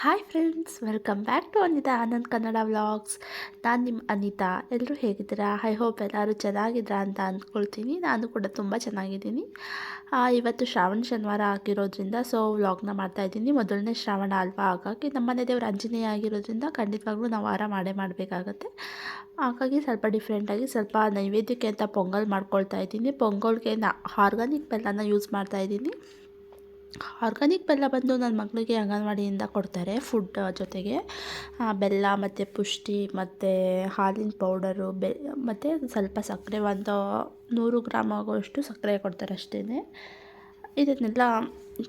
Hi friends welcome back to Anitha Anand Kannada vlogs ನಾನು ನಿಮ್ಮ ಅನಿತಾ. ಎಲ್ಲರೂ ಹೇಗಿದ್ದೀರಾ? ಐ ಹೋಪ್ ಎಲ್ಲರೂ ಚೆನ್ನಾಗಿದ್ದೀರಾ ಅಂತ ಅಂದ್ಕೊಳ್ತೀನಿ ನಾನು ಕೂಡ ತುಂಬ ಚೆನ್ನಾಗಿದ್ದೀನಿ. ಇವತ್ತು ಶ್ರಾವಣ ಶನಿವಾರ ಆಗಿರೋದ್ರಿಂದ ಸೊ ವ್ಲಾಗ್ನ ಮಾಡ್ತಾಯಿದ್ದೀನಿ ಮೊದಲನೇ ಶ್ರಾವಣ ಅಲ್ವಾ? ಹಾಗಾಗಿ ನಮ್ಮನೆ ದೇವರು ಅಂಜನೇಯ ಆಗಿರೋದ್ರಿಂದ ಖಂಡಿತವಾಗ್ಲೂ ನಾವು ವಾರ ಮಾಡೇ ಮಾಡಬೇಕಾಗತ್ತೆ. ಹಾಗಾಗಿ ಸ್ವಲ್ಪ ಡಿಫ್ರೆಂಟಾಗಿ ಸ್ವಲ್ಪ ನೈವೇದ್ಯಕ್ಕೆ ಅಂತ ಪೊಂಗಲ್ ಮಾಡ್ಕೊಳ್ತಾ ಇದ್ದೀನಿ. ಪೊಂಗಲ್ಗೆ ನಾ ಆರ್ಗಾನಿಕ್ ಬೆಲ್ಲನ ಯೂಸ್ ಮಾಡ್ತಾ ಇದ್ದೀನಿ. ಆರ್ಗಾನಿಕ್ ಬೆಲ್ಲ ಬಂದು ನನ್ನ ಮಗಳಿಗೆ ಅಂಗನವಾಡಿಯಿಂದ ಕೊಡ್ತಾರೆ ಫುಡ್ ಜೊತೆಗೆ. ಬೆಲ್ಲ ಮತ್ತು ಪುಷ್ಟಿ ಮತ್ತು ಹಾಲಿನ ಪೌಡರು, ಬೆ, ಮತ್ತು ಸ್ವಲ್ಪ ಸಕ್ಕರೆ ಒಂದು ನೂರು ಗ್ರಾಮ್ ಆಗೋಷ್ಟು ಸಕ್ಕರೆ ಕೊಡ್ತಾರೆ ಅಷ್ಟೇ ಇದನ್ನೆಲ್ಲ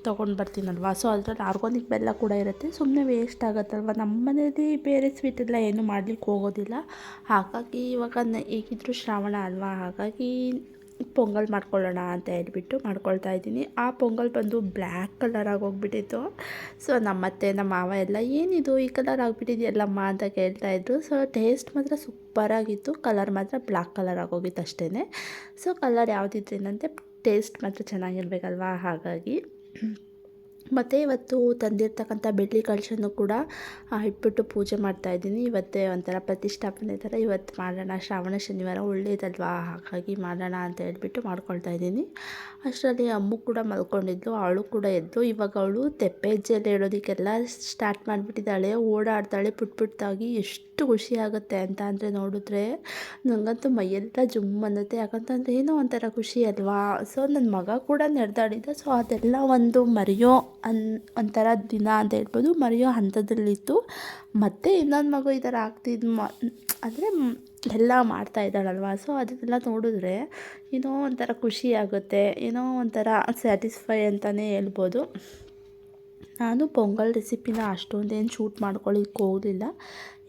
ತೊಗೊಂಡು ಬರ್ತೀನಲ್ವ? ಸೊ ಅದರಲ್ಲಿ ಆರ್ಗಾನಿಕ್ ಬೆಲ್ಲ ಕೂಡ ಇರುತ್ತೆ. ಸುಮ್ಮನೆ ವೇಸ್ಟ್ ಆಗುತ್ತಲ್ವ? ನಮ್ಮ ಮನೇಲಿ ಬೇರೆ ಸ್ವೀಟ್ ಎಲ್ಲ ಏನೂ ಮಾಡಲಿಕ್ಕೆ ಹೋಗೋದಿಲ್ಲ. ಹಾಗಾಗಿ ಇವಾಗ ಈಗಿದ್ರು ಶ್ರಾವಣ ಅಲ್ವಾ? ಹಾಗಾಗಿ ಪೊಂಗಲ್ ಮಾಡ್ಕೊಳ್ಳೋಣ ಅಂತ ಹೇಳ್ಬಿಟ್ಟು ಮಾಡ್ಕೊಳ್ತಾ ಇದ್ದೀನಿ. ಆ ಪೊಂಗಲ್ ಬಂದು ಬ್ಲ್ಯಾಕ್ ಕಲರ್ ಹೋಗ್ಬಿಟ್ಟಿತ್ತು ಸೊ ನಮ್ಮತ್ತೆ ನಮ್ಮ ಮಾವ ಎಲ್ಲ, ಏನಿದು ಈ ಕಲರ್ ಆಗಿಬಿಟ್ಟಿದೆಯಲ್ಲಮ್ಮ ಅಂತ ಕೇಳ್ತಾ ಇದ್ರು. ಸೊ ಟೇಸ್ಟ್ ಮಾತ್ರ ಸೂಪರಾಗಿತ್ತು ಕಲರ್ ಮಾತ್ರ ಬ್ಲ್ಯಾಕ್ ಕಲರ್ ಆಗೋಗಿತ್ತು ಅಷ್ಟೇ ಸೊ ಕಲರ್ ಯಾವುದಿದ್ರೇನಂತೆ ಟೇಸ್ಟ್ ಮಾತ್ರ ಚೆನ್ನಾಗಿರ್ಬೇಕಲ್ವಾ ಹಾಗಾಗಿ. ಮತ್ತು ಇವತ್ತು ತಂದಿರ್ತಕ್ಕಂಥ ಬೆಳ್ಳಿ ಕಳಶನೂ ಕೂಡ ಇಟ್ಬಿಟ್ಟು ಪೂಜೆ ಮಾಡ್ತಾಯಿದ್ದೀನಿ ಇವತ್ತೇ ಒಂಥರ ಪ್ರತಿಷ್ಠಾಪನೆ ಥರ ಇವತ್ತು ಮಾಡೋಣ, ಶ್ರಾವಣ, ಶನಿವಾರ ಒಳ್ಳೇದಲ್ವಾ? ಹಾಗಾಗಿ ಮಾಡೋಣ ಅಂತ ಹೇಳ್ಬಿಟ್ಟು ಮಾಡ್ಕೊಳ್ತಾ ಇದ್ದೀನಿ. ಅಷ್ಟರಲ್ಲಿ ಅಮ್ಮು ಕೂಡ ಮಲ್ಕೊಂಡಿದ್ಲು, ಅವಳು ಕೂಡ ಎದ್ದು, ಇವಾಗ ಅವಳು ತೆಪ್ಪೆ ಹೆಜ್ಜೆಯಲ್ಲಿ ಹೇಳೋದಕ್ಕೆಲ್ಲ ಸ್ಟಾರ್ಟ್ ಮಾಡಿಬಿಟ್ಟಿದ್ದಾಳೆ. ಓಡಾಡ್ತಾಳೆ ಪುಟ್ ಪುಟ್ಟಾಗಿ ಎಷ್ಟು ಖುಷಿ ಆಗುತ್ತೆ ಅಂತ ಅಂದರೆ ನೋಡಿದ್ರೆ ನನಗಂತೂ ಮೈಯೆಲ್ಲ ಜುಮ್ ಅನ್ನತ್ತೆ. ಯಾಕಂತಂದರೆ ಏನೋ ಒಂಥರ ಖುಷಿ ಅಲ್ವಾ? ಸೊ ನನ್ನ ಮಗ ಕೂಡ ನಡೆದಾಡಿದ್ದ ಸೊ ಅದೆಲ್ಲ ಒಂದು ಮರೆಯೋ ಅನ್, ಒಂಥರ ದಿನ ಅಂತ ಹೇಳ್ಬೋದು. ಮರೆಯೋ ಹಂತದಲ್ಲಿತ್ತು. ಮತ್ತು ಇನ್ನೊಂದು ಮಗು ಈ ಥರ ಆಗ್ತಿದ್ ಮ, ಅಂದರೆ ಎಲ್ಲ ಮಾಡ್ತಾ ಇದ್ದಾಳಲ್ವ? ಸೊ ಅದನ್ನೆಲ್ಲ ನೋಡಿದ್ರೆ ಏನೋ ಒಂಥರ ಖುಷಿ ಆಗುತ್ತೆ. ಏನೋ ಒಂಥರ ಸ್ಯಾಟಿಸ್ಫೈ ಅಂತಲೇ ಹೇಳ್ಬೋದು. ನಾನು ಪೊಂಗಲ್ ರೆಸಿಪಿನ ಅಷ್ಟೊಂದೇನು ಶೂಟ್ ಮಾಡ್ಕೊಳ್ಳಿಕ್ಕೆ ಹೋಗಲಿಲ್ಲ.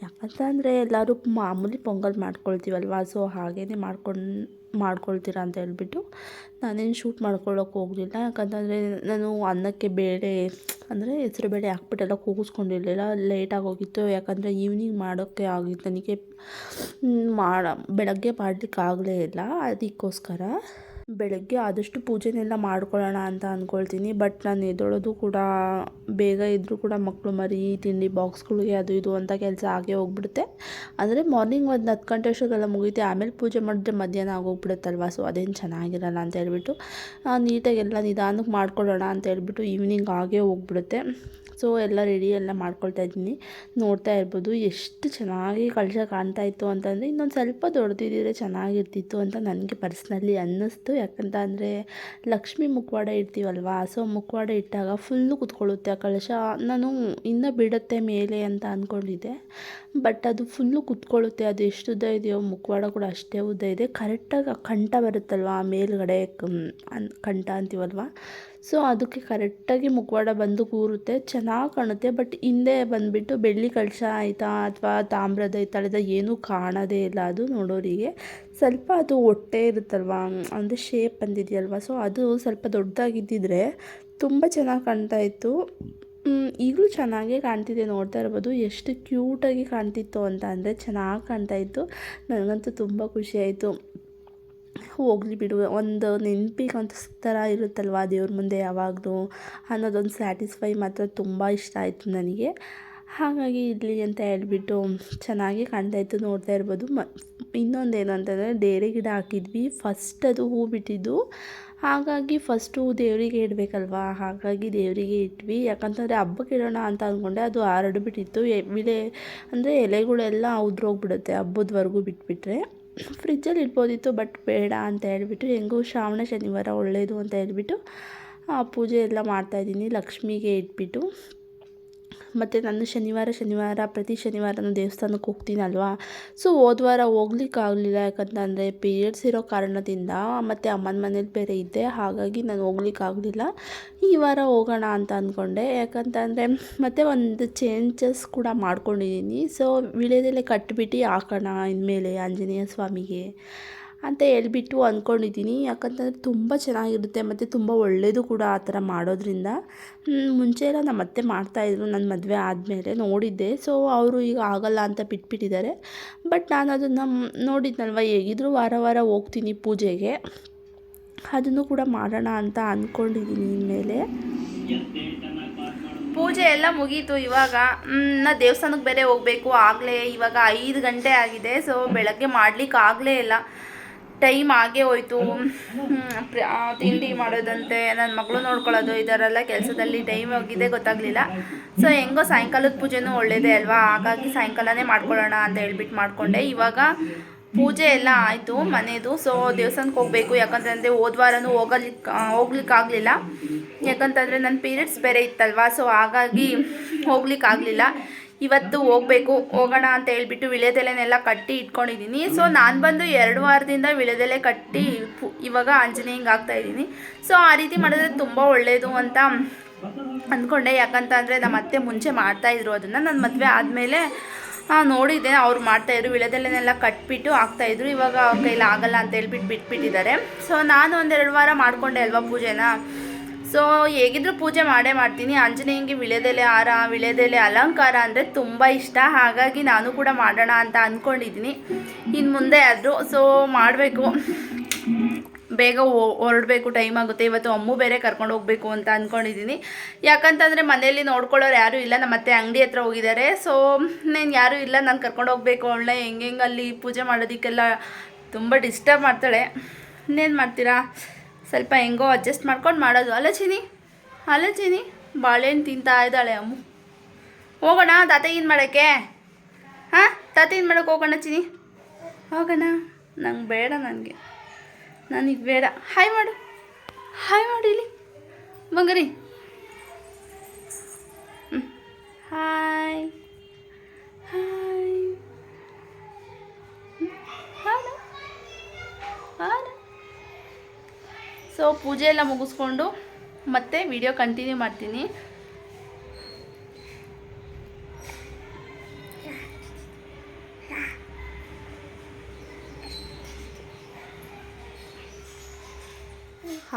ಯಾಕಂತಂದರೆ ಎಲ್ಲರೂ ಮಾಮೂಲಿ ಪೊಂಗಲ್ ಮಾಡ್ಕೊಳ್ತೀವಲ್ವ? ಸೊ ಹಾಗೇ ಮಾಡ್ಕೊಂಡು, ಮಾಡ್ಕೊಳ್ತೀರಾ ಅಂತ ಹೇಳ್ಬಿಟ್ಟು ನಾನೇನು ಶೂಟ್ ಮಾಡ್ಕೊಳ್ಳೋಕೆ ಹೋಗಲಿಲ್ಲ. ಯಾಕಂತಂದರೆ ನಾನು ಅನ್ನಕ್ಕೆ ಬೇಳೆ, ಅಂದರೆ ಹೆಸರು ಬೇಳೆ ಹಾಕ್ಬಿಟ್ಟೆಲ್ಲ ಕೂಗಿಸ್ಕೊಂಡಿರಲಿಲ್ಲ. ಲೇಟಾಗಿ ಹೋಗಿತ್ತು ಯಾಕಂದರೆ ಈವ್ನಿಂಗ್ ಮಾಡೋಕ್ಕೆ ಆಗಿತ್ತು. ನನಗೆ ಮಾಡ, ಬೆಳಗ್ಗೆ ಮಾಡಲಿಕ್ಕೆ ಆಗಲೇ ಇಲ್ಲ. ಅದಕ್ಕೋಸ್ಕರ ಬೆಳಗ್ಗೆ ಆದಷ್ಟು ಪೂಜೆನೆಲ್ಲ ಮಾಡ್ಕೊಳ್ಳೋಣ ಅಂತ ಅಂದ್ಕೊಳ್ತೀನಿ ಬಟ್ ನಾನು ಎದ್ದೊಳೋದು ಕೂಡ ಬೇಗ ಇದ್ದರೂ ಕೂಡ ಮಕ್ಕಳು ಮರಿ, ತಿಂಡಿ ಬಾಕ್ಸ್ಗಳಿಗೆ ಅದು ಇದು ಅಂತ ಕೆಲಸ ಆಗೇ ಹೋಗ್ಬಿಡುತ್ತೆ. ಅಂದರೆ ಮಾರ್ನಿಂಗ್ ಒಂದು ಹತ್ತು ಗಂಟೆ ಅಷ್ಟೊಗೆಲ್ಲ ಮುಗಿಯುತ್ತೆ ಆಮೇಲೆ ಪೂಜೆ ಮಾಡಿದ್ರೆ ಮಧ್ಯಾಹ್ನ ಆಗೋಗ್ಬಿಡುತ್ತಲ್ವ? ಸೊ ಅದೇನು ಚೆನ್ನಾಗಿರಲ್ಲ ಅಂತ ಹೇಳ್ಬಿಟ್ಟು ನೀಟಾಗಿ ಎಲ್ಲ ನಿಧಾನಕ್ಕೆ ಮಾಡ್ಕೊಳ್ಳೋಣ ಅಂತ ಹೇಳ್ಬಿಟ್ಟು ಈವ್ನಿಂಗ್ ಆಗೇ ಹೋಗ್ಬಿಡುತ್ತೆ. ಸೊ ಎಲ್ಲ ರೆಡಿ ಎಲ್ಲ ಮಾಡ್ಕೊಳ್ತಾ ಇದ್ದೀನಿ. ನೋಡ್ತಾ ಇರ್ಬೋದು ಎಷ್ಟು ಚೆನ್ನಾಗಿ ಕಳಶ ಕಾಣ್ತಾ ಇತ್ತು ಅಂತಂದರೆ ಇನ್ನೊಂದು ಸ್ವಲ್ಪ ದೊಡ್ಡದಿದ್ದರೆ ಚೆನ್ನಾಗಿರ್ತಿತ್ತು ಅಂತ ನನಗೆ ಪರ್ಸ್ನಲಿ ಅನ್ನಿಸ್ತು. ಯಾಕಂತ ಅಂದರೆ ಲಕ್ಷ್ಮಿ ಮುಖವಾಡ ಇಡ್ತೀವಲ್ವಾ? ಸೊ ಮುಖವಾಡ ಇಟ್ಟಾಗ ಫುಲ್ಲು ಕುತ್ಕೊಳ್ಳುತ್ತೆ ಆ ಕಳಶ ನಾನು ಇನ್ನೂ ಬಿಡುತ್ತೆ ಮೇಲೆ ಅಂತ ಅಂದ್ಕೊಂಡಿದ್ದೆ ಬಟ್ ಅದು ಫುಲ್ಲು ಕುತ್ಕೊಳ್ಳುತ್ತೆ. ಅದು ಎಷ್ಟು ಉದ್ದ ಇದೆಯೋ ಮುಖವಾಡ ಕೂಡ ಅಷ್ಟೇ ಉದ್ದ ಇದೆ. ಕರೆಕ್ಟಾಗಿ ಆ ಕಂಠ ಬರುತ್ತಲ್ವ ಆ ಮೇಲುಗಡೆ ಕಂಠ ಅಂತೀವಲ್ವ? ಸೊ ಅದಕ್ಕೆ ಕರೆಕ್ಟಾಗಿ ಮುಖವಾಡ ಬಂದು ಕೂರುತ್ತೆ. ಚೆನ್ನಾಗಿ ಕಾಣುತ್ತೆ. ಬಟ್ ಹಿಂದೆ ಬಂದುಬಿಟ್ಟು ಬೆಳ್ಳಿ ಕಳಶ ಆಯಿತಾ ಅಥವಾ ತಾಮ್ರದ ಹಿತ್ತಾಳೆದ ಏನೂ ಕಾಣೋದೇ ಇಲ್ಲ ಅದು ನೋಡೋರಿಗೆ. ಸ್ವಲ್ಪ ಅದು ಹೊಟ್ಟೆ ಇರುತ್ತಲ್ವ? ಅಂದರೆ ಶೇಪ್ ಬಂದಿದೆಯಲ್ವ? ಸೊ ಅದು ಸ್ವಲ್ಪ ದೊಡ್ಡದಾಗಿದ್ದಿದ್ರೆ ತುಂಬ ಚೆನ್ನಾಗಿ ಕಾಣ್ತಾ ಇತ್ತು. ಈಗಲೂ ಚೆನ್ನಾಗೇ ಕಾಣ್ತಿದೆ, ನೋಡ್ತಾ ಇರ್ಬೋದು. ಎಷ್ಟು ಕ್ಯೂಟಾಗಿ ಕಾಣ್ತಿತ್ತು ಅಂತ ಅಂದರೆ ಚೆನ್ನಾಗಿ ಕಾಣ್ತಾ ಇತ್ತು. ನನಗಂತೂ ತುಂಬ ಖುಷಿ ಆಯಿತು. ಹೋಗಲಿ ಬಿಡು, ಒಂದು ನೆನಪಿಗೆ ಒಂದು ಥರ ಇರುತ್ತಲ್ವ ದೇವ್ರ ಮುಂದೆ ಯಾವಾಗಲೂ ಅನ್ನೋದೊಂದು ಸ್ಯಾಟಿಸ್ಫೈ ಮಾತ್ರ ತುಂಬ ಇಷ್ಟ ಆಯಿತು ನನಗೆ. ಹಾಗಾಗಿ ಇರಲಿ ಅಂತ ಹೇಳ್ಬಿಟ್ಟು ಚೆನ್ನಾಗಿ ಕಾಣ್ತಾ ಇತ್ತು ನೋಡ್ತಾ ಇರ್ಬೋದು. ಮ ಇನ್ನೊಂದು ಏನು ಅಂತಂದರೆ ಡೇರೆ ಗಿಡ ಹಾಕಿದ್ವಿ. ಫಸ್ಟ್ ಅದು ಹೂ ಬಿಟ್ಟಿದ್ದು. ಹಾಗಾಗಿ ಫಸ್ಟು ದೇವರಿಗೆ ಇಡಬೇಕಲ್ವಾ? ಹಾಗಾಗಿ ದೇವರಿಗೆ ಇಟ್ವಿ. ಯಾಕಂತಂದರೆ ಹಬ್ಬಕ್ಕೆ ಇಡೋಣ ಅಂತ ಅಂದ್ಕೊಂಡೆ, ಅದು ಹರಡು ಬಿಟ್ಟಿತ್ತು. ಎಲೆ ಅಂದರೆ ಎಲೆಗಳೆಲ್ಲ ಉದ್ರೋಗ್ಬಿಡುತ್ತೆ ಹಬ್ಬದವರೆಗೂ ಬಿಟ್ಬಿಟ್ರೆ. ಫ್ರಿಜ್ಜಲ್ಲಿ ಇಡ್ಬೋದಿತ್ತು ಬಟ್ ಬೇಡ ಅಂತ ಹೇಳಿಬಿಟ್ಟು, ಹೆಂಗೂ ಶ್ರಾವಣ, ಶನಿವಾರ ಒಳ್ಳೆಯದು ಅಂತ ಹೇಳ್ಬಿಟ್ಟು ಪೂಜೆ ಎಲ್ಲ ಮಾಡ್ತಾಯಿದ್ದೀನಿ ಲಕ್ಷ್ಮಿಗೆ ಇಟ್ಬಿಟ್ಟು. ಮತ್ತು ನಾನು ಶನಿವಾರ ಶನಿವಾರ, ಪ್ರತಿ ಶನಿವಾರನೂ ದೇವಸ್ಥಾನಕ್ಕೆ ಹೋಗ್ತೀನಲ್ವಾ? ಸೊ ಹೋದ ವಾರ ಹೋಗ್ಲಿಕ್ಕಾಗಲಿಲ್ಲ ಯಾಕಂತಂದರೆ ಪೀರಿಯಡ್ಸ್ ಇರೋ ಕಾರಣದಿಂದ ಮತ್ತು ಅಮ್ಮನ ಮನೇಲಿ ಬೇರೆ ಇದ್ದೆ. ಹಾಗಾಗಿ ನಾನು ಹೋಗ್ಲಿಕ್ಕಾಗಲಿಲ್ಲ ಈ ವಾರ ಹೋಗೋಣ ಅಂತ ಅಂದ್ಕೊಂಡೆ. ಯಾಕಂತಂದರೆ ಮತ್ತು ಒಂದು ಚೇಂಜಸ್ ಕೂಡ ಮಾಡ್ಕೊಂಡಿದ್ದೀನಿ. ಸೊ ವಿಳೆದೆಲೆ ಕಟ್ಟಿಬಿಟ್ಟು ಹಾಕೋಣ ಇನ್ಮೇಲೆ ಆಂಜನೇಯ ಸ್ವಾಮಿಗೆ. ಅಂತ ಹೇಳ್ಬಿಟ್ಟು ಅಂದ್ಕೊಂಡಿದ್ದೀನಿ. ಯಾಕಂತಂದರೆ ತುಂಬ ಚೆನ್ನಾಗಿರುತ್ತೆ ಮತ್ತು ತುಂಬ ಒಳ್ಳೆಯದು ಕೂಡ ಆ ಥರ ಮಾಡೋದ್ರಿಂದ. ಮುಂಚೆ ಎಲ್ಲ ನಮ್ಮ ಅತ್ತೆ ಮಾಡ್ತಾಯಿದ್ರು ನನ್ನ ಮದುವೆ ಆದಮೇಲೆ ನೋಡಿದ್ದೆ. ಸೊ ಅವರು ಈಗ ಆಗಲ್ಲ ಅಂತ ಬಿಟ್ಬಿಟ್ಟಿದ್ದಾರೆ. ಬಟ್ ನಾನು ಅದನ್ನು ನೋಡಿದ್ನಲ್ವ, ಹೇಗಿದ್ರು ವಾರ ವಾರ ಹೋಗ್ತೀನಿ ಪೂಜೆಗೆ. ಅದನ್ನು ಕೂಡ ಮಾಡೋಣ ಅಂತ ಅಂದ್ಕೊಂಡಿದ್ದೀನಿ ಇನ್ಮೇಲೆ. ಪೂಜೆ ಎಲ್ಲ ಮುಗೀತು ಇವಾಗ. ನಾ ದೇವಸ್ಥಾನಕ್ಕೆ ಬೇರೆ ಹೋಗಬೇಕು. ಆಗಲೇ ಇವಾಗ ಐದು ಗಂಟೆ ಆಗಿದೆ. ಸೊ ಬೆಳಗ್ಗೆ ಮಾಡ್ಲಿಕ್ಕೆ ಆಗಲೇ ಇಲ್ಲ. ಟೈಮ್ ಆಗೇ ಹೋಯ್ತು. ತಿಂಡಿ ಮಾಡೋದಂತೆ ನನ್ನ ಮಗಳು ನೋಡ್ಕೊಳ್ಳೋದು ಇದರೆಲ್ಲ ಕೆಲಸದಲ್ಲಿ ಟೈಮ್ ಹೋಗಿದೆ ಗೊತ್ತಾಗಲಿಲ್ಲ. ಸೊ ಹೆಂಗೋ ಸಾಯಂಕಾಲದ ಪೂಜೆನೂ ಒಳ್ಳೇದೇ ಅಲ್ವಾ? ಹಾಗಾಗಿ ಸಾಯಂಕಾಲನೇ ಮಾಡ್ಕೊಳ್ಳೋಣ ಅಂತ ಹೇಳ್ಬಿಟ್ಟು ಮಾಡಿಕೊಂಡೆ. ಇವಾಗ ಪೂಜೆ ಎಲ್ಲ ಆಯಿತು ಮನೆಯದು ಸೊ ದೇವಸ್ಥಾನಕ್ಕೆ ಹೋಗಬೇಕು. ಯಾಕಂತಂದರೆ ಹೋದ ವಾರನೂ ಹೋಗಲಿಕ್ಕೆ ಹೋಗ್ಲಿಕ್ಕಾಗಲಿಲ್ಲ ಯಾಕಂತಂದರೆ ನನ್ನ ಪೀರಿಯಡ್ಸ್ ಬೇರೆ ಇತ್ತಲ್ವಾ? ಸೊ ಹಾಗಾಗಿ ಹೋಗ್ಲಿಕ್ಕಾಗಲಿಲ್ಲ ಇವತ್ತು ಹೋಗಬೇಕು, ಹೋಗೋಣ ಅಂತ ಹೇಳ್ಬಿಟ್ಟು ವಿಳೆದೆಲೆನೆಲ್ಲ ಕಟ್ಟಿ ಇಟ್ಕೊಂಡಿದ್ದೀನಿ. ಸೊ ನಾನು ಬಂದು ಎರಡು ವಾರದಿಂದ ವಿಳೆದೆಲೆ ಕಟ್ಟಿ ಇವಾಗ ಆಂಜನೇಯಂಗೆ ಆಗ್ತಾ ಇದ್ದೀನಿ. ಸೊ ಆ ರೀತಿ ಮಾಡಿದ್ರೆ ತುಂಬ ಒಳ್ಳೆಯದು ಅಂತ ಅಂದ್ಕೊಂಡೆ. ಯಾಕಂತ ಅಂದರೆ ನಮ್ಮ ಅತ್ತೆ ಮುಂಚೆ ಮಾಡ್ತಾಯಿದ್ರು ಅದನ್ನು. ನನ್ನ ಮದುವೆ ಆದಮೇಲೆ ನೋಡಿದ್ದೆ. ಅವ್ರು ಮಾಡ್ತಾಯಿದ್ರು ವಿಳೆದೆಲೆನೆಲ್ಲ ಕಟ್ಬಿಟ್ಟು ಆಗ್ತಾಯಿದ್ರು ಇವಾಗ ಅವ್ರ ಕೈಲಿ ಆಗಲ್ಲ ಅಂತ ಹೇಳ್ಬಿಟ್ಟು ಬಿಟ್ಬಿಟ್ಟಿದ್ದಾರೆ. ಸೊ ನಾನು ಒಂದೆರಡು ವಾರ ಮಾಡಿಕೊಂಡೆ ಅಲ್ವಾ ಪೂಜೆನ? ಸೊ ಹೇಗಿದ್ರು ಪೂಜೆ ಮಾಡೇ ಮಾಡ್ತೀನಿ. ಆಂಜನೇಯಂಗೆ ವಿಳೆದೆಲೆ ಹಾರ, ವಿಳೆದೆಲೆ ಅಲಂಕಾರ ಅಂದರೆ ತುಂಬ ಇಷ್ಟ. ಹಾಗಾಗಿ ನಾನು ಕೂಡ ಮಾಡೋಣ ಅಂತ ಅಂದ್ಕೊಂಡಿದ್ದೀನಿ ಇನ್ನು ಮುಂದೆ ಆದರೂ ಸೊ ಮಾಡಬೇಕು. ಬೇಗ ಹೊರಡಬೇಕು ಟೈಮ್ ಆಗುತ್ತೆ. ಇವತ್ತು ಅಮ್ಮು ಬೇರೆ ಕರ್ಕೊಂಡು ಹೋಗಬೇಕು ಅಂತ ಅಂದ್ಕೊಂಡಿದ್ದೀನಿ ಯಾಕಂತಂದರೆ ಮನೆಯಲ್ಲಿ ನೋಡ್ಕೊಳ್ಳೋರು ಯಾರೂ ಇಲ್ಲ. ನಮ್ಮ ಮತ್ತೆ ಅಂಗಡಿ ಹತ್ರ ಹೋಗಿದ್ದಾರೆ. ಸೊ ನಾನು ಯಾರೂ ಇಲ್ಲ. ನಾನು ಕರ್ಕೊಂಡು ಹೋಗಬೇಕು. ಅವಳನ್ನ ಹೆಂಗೆ ಅಲ್ಲಿ ಪೂಜೆ ಮಾಡೋದಕ್ಕೆಲ್ಲ ತುಂಬ ಡಿಸ್ಟರ್ಬ್ ಮಾಡ್ತಾಳೆ. ಇನ್ನೇನು ಮಾಡ್ತೀರಾ? ಸ್ವಲ್ಪ ಹೆಂಗೋ ಅಡ್ಜಸ್ಟ್ ಮಾಡ್ಕೊಂಡು ಮಾಡೋದು. ಅಲ್ಲ ಚಿನಿ ಅಲ್ಲ ಚಿನಿ ಬಾಳೆಹಣ್ಣು ತಿಂತಾ ಇದ್ದಾಳೆ ಅಮ್ಮು. ಹೋಗೋಣ, ತಾತ ಏನು ಮಾಡೋಕ್ಕೆ? ಹಾಂ? ತಾತ ಏನು ಮಾಡೋಕೆ ಹೋಗೋಣ ಚಿನಿ ಹೋಗೋಣ. ನಂಗೆ ಬೇಡ ನನಗೆ. ನನಗೆ ಬೇಡ. ಹಾಯ್ ಮಾಡು. ಹಾಯ್ ಮಾಡಿ ಇಲ್ಲಿ. ಬಂಗರಿ. ಪೂಜೆ ಎಲ್ಲ ಮುಗಿಸ್ಕೊಂಡು ಮತ್ತೆ ವಿಡಿಯೋ ಕಂಟಿನ್ಯೂ ಮಾಡ್ತೀನಿ.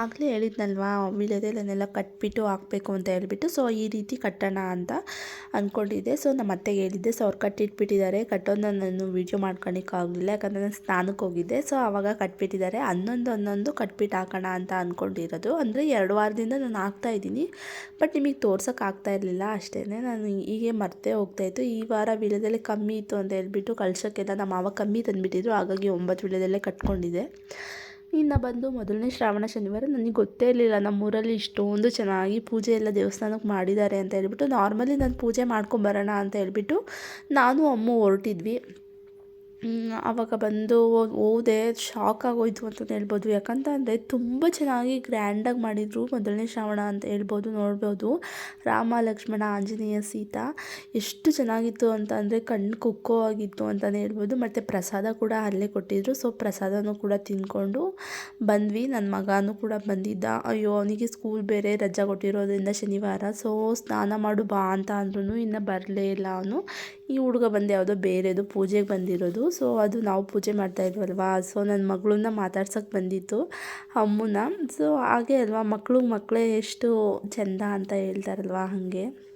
ಆಗಲೇ ಹೇಳಿದ್ನಲ್ವಾ ವಿಳೆದೆಲೆನೆಲ್ಲ ಕಟ್ಬಿಟ್ಟು ಹಾಕಬೇಕು ಅಂತ ಹೇಳ್ಬಿಟ್ಟು ಸೊ ಈ ರೀತಿ ಕಟ್ಟೋಣ ಅಂತ. ಅಂದ್ಕೊಂಡಿದ್ದೆ. ಸೊ ನಮ್ಮ ಅತ್ತೆಗೆ ಹೇಳಿದ್ದೆ ಸೊ ಅವ್ರು ಕಟ್ಟಿಟ್ಬಿಟ್ಟಿದ್ದಾರೆ. ಕಟ್ಟೋದು ನಾನು ವೀಡಿಯೋ ಮಾಡ್ಕೊಳಕ್ಕಾಗಲಿಲ್ಲ ಯಾಕಂದರೆ ನಾನು ಸ್ನಾನಕ್ಕೆ ಹೋಗಿದ್ದೆ. ಸೊ ಆವಾಗ ಕಟ್ಬಿಟ್ಟಿದ್ದಾರೆ. ಹನ್ನೊಂದು ಹನ್ನೊಂದು ಕಟ್ಬಿಟ್ಟು ಹಾಕೋಣ ಅಂತ ಅಂದ್ಕೊಂಡಿರೋದು ಅಂದರೆ ಎರಡು ವಾರದಿಂದ ನಾನು ಹಾಕ್ತಾ ಇದ್ದೀನಿ. ಬಟ್ ನಿಮಗೆ ತೋರ್ಸೋಕೆ ಆಗ್ತಾ ಇರಲಿಲ್ಲ. ಅಷ್ಟೇ ನಾನು ಹೀಗೆ ಮರ್ತೇ ಹೋಗ್ತಾಯಿತ್ತು ಈ ವಾರ ವಿಳೆದೆಲೆ ಕಮ್ಮಿ ಇತ್ತು ಅಂತ ಹೇಳ್ಬಿಟ್ಟು ಕಳ್ಸೋಕ್ಕೆಲ್ಲ ನಮ್ಮ ಮಾವ ಕಮ್ಮಿ ತಂದುಬಿಟ್ಟಿದ್ರು. ಹಾಗಾಗಿ ಒಂಬತ್ತು ವೀಳ್ಯದಲ್ಲೇ ಕಟ್ಕೊಂಡಿದ್ದೆ. ಇನ್ನು ಬಂದು ಮೊದಲನೇ ಶ್ರಾವಣ ಶನಿವಾರ ನನಗೆ ಗೊತ್ತೇ ಇರಲಿಲ್ಲ. ನಮ್ಮೂರಲ್ಲಿ ಇಷ್ಟೊಂದು ಚೆನ್ನಾಗಿ ಪೂಜೆ ಎಲ್ಲ ದೇವಸ್ಥಾನಕ್ಕೆ ಮಾಡಿದ್ದಾರೆ ಅಂತ ಹೇಳ್ಬಿಟ್ಟು, ನಾರ್ಮಲಿ ನಾನು ಪೂಜೆ ಮಾಡ್ಕೊಂಬರೋಣ ಅಂತ ಹೇಳ್ಬಿಟ್ಟು, ನಾನು ಅಮ್ಮ ಹೊರಟಿದ್ವಿ. ಆವಾಗ ಬಂದು ಹೋದೆ ಶಾಕ್ ಆಗೋಯ್ತು ಅಂತ ಹೇಳ್ಬೋದು. ಯಾಕಂತ ಅಂದರೆ ತುಂಬ ಚೆನ್ನಾಗಿ ಗ್ರ್ಯಾಂಡಾಗಿ ಮಾಡಿದರು ಮೊದಲನೇ ಶ್ರಾವಣ ಅಂತ ಹೇಳ್ಬೋದು, ನೋಡ್ಬೋದು. ರಾಮ, ಲಕ್ಷ್ಮಣ, ಆಂಜನೇಯ, ಸೀತಾ ಎಷ್ಟು ಚೆನ್ನಾಗಿತ್ತು ಅಂತ ಅಂದರೆ ಕಣ್ಣು ಕುಕ್ಕೋ ಆಗಿತ್ತು ಅಂತಲೇ ಹೇಳ್ಬೋದು. ಮತ್ತು ಪ್ರಸಾದ ಕೂಡ ಅಲ್ಲೇ ಕೊಟ್ಟಿದ್ರು ಸೊ ಪ್ರಸಾದನೂ ಕೂಡ ತಿಂದ್ಕೊಂಡು ಬಂದ್ವಿ. ನನ್ನ ಮಗನೂ ಕೂಡ ಬಂದಿದ್ದ. ಅಯ್ಯೋ, ಅವನಿಗೆ ಸ್ಕೂಲ್ ಬೇರೆ ರಜಾ ಕೊಟ್ಟಿರೋದ್ರಿಂದ ಶನಿವಾರ ಸೊ ಸ್ನಾನ ಮಾಡು ಬಾ ಅಂತ ಅಂದ್ರೂ ಇನ್ನೂ ಬರಲೇ ಇಲ್ಲ ಅವನು. ಈ ಹುಡುಗ ಬಂದು ಯಾವುದೋ ಬೇರೆದು ಪೂಜೆಗೆ ಬಂದಿರೋದು. ಸೊ ಅದು ನಾವು ಪೂಜೆ ಮಾಡ್ತಾ ಇದ್ವಲ್ವಾ? ಸೊ ನನ್ನ ಮಗಳನ್ನ ಮಾತಾಡ್ಸೋಕ್ಕೆ ಬಂದಿತ್ತು ಅಮ್ಮನ ಸೊ ಹಾಗೆ ಅಲ್ವಾ? ಮಕ್ಕಳು ಮಕ್ಕಳೇ ಎಷ್ಟು ಚೆಂದ ಅಂತ ಹೇಳ್ತಾರಲ್ವಾ ಹಾಗೆ.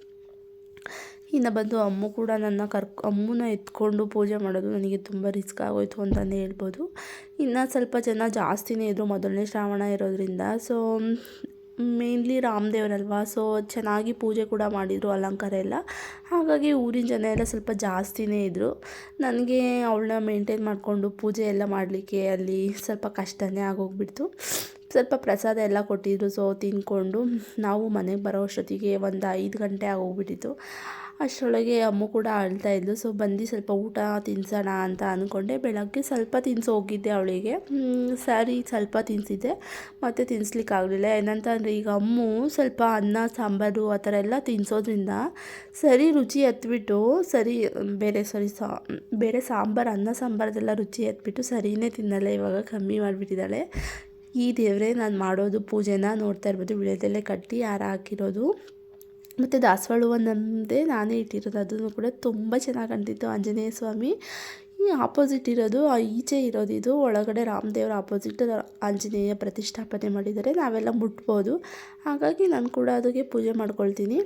ಇನ್ನು ಬಂದು ಅಮ್ಮು ಕೂಡ ನನ್ನ ಕರ್ಕೊ ಅಮ್ಮನ ಎತ್ಕೊಂಡು ಪೂಜೆ ಮಾಡೋದು ನನಗೆ ತುಂಬ ರಿಸ್ಕ್ ಆಗೋಯ್ತು ಅಂತಲೇ ಹೇಳ್ಬೋದು. ಇನ್ನು ಸ್ವಲ್ಪ ಜನ ಜಾಸ್ತಿನೇ ಇದ್ದರು ಮೊದಲನೇ ಶ್ರಾವಣ ಇರೋದ್ರಿಂದ. ಸೊ ಮೇನ್ಲಿ ರಾಮದೇವ್ರಲ್ವಾ ಸೊ ಚೆನ್ನಾಗಿ ಪೂಜೆ ಕೂಡ ಮಾಡಿದರು, ಅಲಂಕಾರ ಎಲ್ಲ. ಹಾಗಾಗಿ ಊರಿನ ಜನ ಎಲ್ಲ ಸ್ವಲ್ಪ ಜಾಸ್ತಿನೇ ಇದ್ದರು ನನಗೆ ಅವಳನ್ನ ಮೇಂಟೈನ್ ಮಾಡಿಕೊಂಡು ಪೂಜೆ ಎಲ್ಲ ಮಾಡಲಿಕ್ಕೆ ಅಲ್ಲಿ ಸ್ವಲ್ಪ ಕಷ್ಟನೇ ಆಗೋಗ್ಬಿಡ್ತು. ಸ್ವಲ್ಪ ಪ್ರಸಾದ ಎಲ್ಲ ಕೊಟ್ಟಿದ್ರು ಸೊ ತಿಂದ್ಕೊಂಡು ನಾವು ಮನೆಗೆ ಬರೋ ಅಷ್ಟೊತ್ತಿಗೆ ಒಂದು ಐದು ಗಂಟೆ ಆಗೋಗ್ಬಿಟ್ಟಿತ್ತು. ಅಷ್ಟರೊಳಗೆ ಅಮ್ಮ ಕೂಡ ಅಳ್ತಾ ಇದ್ಲು. ಸೊ ಬಂದು ಸ್ವಲ್ಪ ಊಟ ತಿನ್ಸೋಣ ಅಂತ ಅಂದ್ಕೊಂಡೆ ಬೆಳಗ್ಗೆ ಸ್ವಲ್ಪ ತಿನ್ಸಿ ಹೋಗಿದ್ದೆ ಅವಳಿಗೆ. ಸರಿ, ಸ್ವಲ್ಪ ತಿನ್ಸಿದ್ದೆ. ಮತ್ತು ತಿನ್ನಿಸ್ಲಿಕ್ಕಾಗಲಿಲ್ಲ ಏನಂತ ಅಂದರೆ ಈಗ ಅಮ್ಮು ಸ್ವಲ್ಪ ಅನ್ನ, ಸಾಂಬಾರು ಆ ಥರ ಎಲ್ಲ ತಿನ್ಸೋದ್ರಿಂದ ಸರಿ ರುಚಿ ಎತ್ಬಿಟ್ಟು ಸರಿ ಬೇರೆ ಸಾರಿ ಬೇರೆ ಸಾಂಬಾರು, ಅನ್ನ, ಸಾಂಬಾರದೆಲ್ಲ ರುಚಿ ಎತ್ಬಿಟ್ಟು ಸರಿಯೇ ತಿನ್ನಲ್ಲ. ಇವಾಗ ಕಮ್ಮಿ ಮಾಡಿಬಿಟ್ಟಿದ್ದಾಳೆ. ಈ ದೇವರೇ, ನಾನು ಮಾಡೋದು ಪೂಜೆನ ನೋಡ್ತಾ ಇರ್ಬೋದು. ವಿಳೆದೆಲೆ ಕಟ್ಟಿ, ಹಾರ ಹಾಕಿರೋದು. ಮತ್ತು ದಾಸವಾಳ ಹೂವು ನಮ್ಮದೇ ನಾನೇ ಇಟ್ಟಿರೋದು, ಅದನ್ನು ಕೂಡ ತುಂಬ ಚೆನ್ನಾಗಿ ಕಾಣ್ತಿತ್ತು ಆಂಜನೇಯ ಸ್ವಾಮಿ. ಈ ಆಪೋಸಿಟ್ ಇರೋದು ಈಚೆ ಇರೋದು ಇದು. ಒಳಗಡೆ ರಾಮದೇವರ ಆಪೋಸಿಟ್ ಆಂಜನೇಯ ಪ್ರತಿಷ್ಠಾಪನೆ ಮಾಡಿದ್ದಾರೆ. ನಾವೆಲ್ಲ ಮುಟ್ಬೋದು. ಹಾಗಾಗಿ ನಾನು ಕೂಡ ಅದಕ್ಕೆ ಪೂಜೆ ಮಾಡ್ಕೊಳ್ತೀನಿ.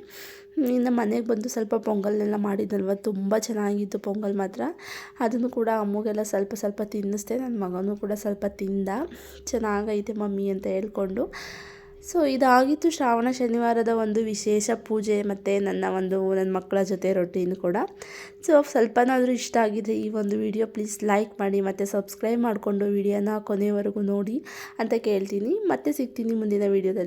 ಇನ್ನು ಮನೆಗೆ ಬಂದು ಸ್ವಲ್ಪ ಪೊಂಗಲ್ನೆಲ್ಲ ಮಾಡಿದ್ದಲ್ವ ತುಂಬ ಚೆನ್ನಾಗಿತ್ತು ಪೊಂಗಲ್ ಮಾತ್ರ. ಅದನ್ನು ಕೂಡ ಅಮ್ಮಗೆಲ್ಲ ಸ್ವಲ್ಪ ಸ್ವಲ್ಪ ತಿನ್ನಿಸ್ದೆ. ನನ್ನ ಮಗನೂ ಕೂಡ ಸ್ವಲ್ಪ ತಿಂದ. ಚೆನ್ನಾಗೈತೆ ಮಮ್ಮಿ ಅಂತ ಹೇಳ್ಕೊಂಡು. ಸೊ ಇದಾಗಿತ್ತು ಶ್ರಾವಣ ಶನಿವಾರದ ಒಂದು ವಿಶೇಷ ಪೂಜೆ ಮತ್ತು ನನ್ನ ಒಂದು ನನ್ನ ಮಕ್ಕಳ ಜೊತೆ ರೊಟ್ಟಿನೂ ಕೂಡ. ಸೊ ಸ್ವಲ್ಪನಾದರೂ ಇಷ್ಟ ಆಗಿದೆ ಈ ಒಂದು ವಿಡಿಯೋ ಪ್ಲೀಸ್ ಲೈಕ್ ಮಾಡಿ ಮತ್ತು ಸಬ್ಸ್ಕ್ರೈಬ್ ಮಾಡಿಕೊಂಡು ವಿಡಿಯೋನ ಕೊನೆಯವರೆಗೂ ನೋಡಿ ಅಂತ ಕೇಳ್ತೀನಿ. ಮತ್ತೆ ಸಿಗ್ತೀನಿ ಮುಂದಿನ ವಿಡಿಯೋದಲ್ಲಿ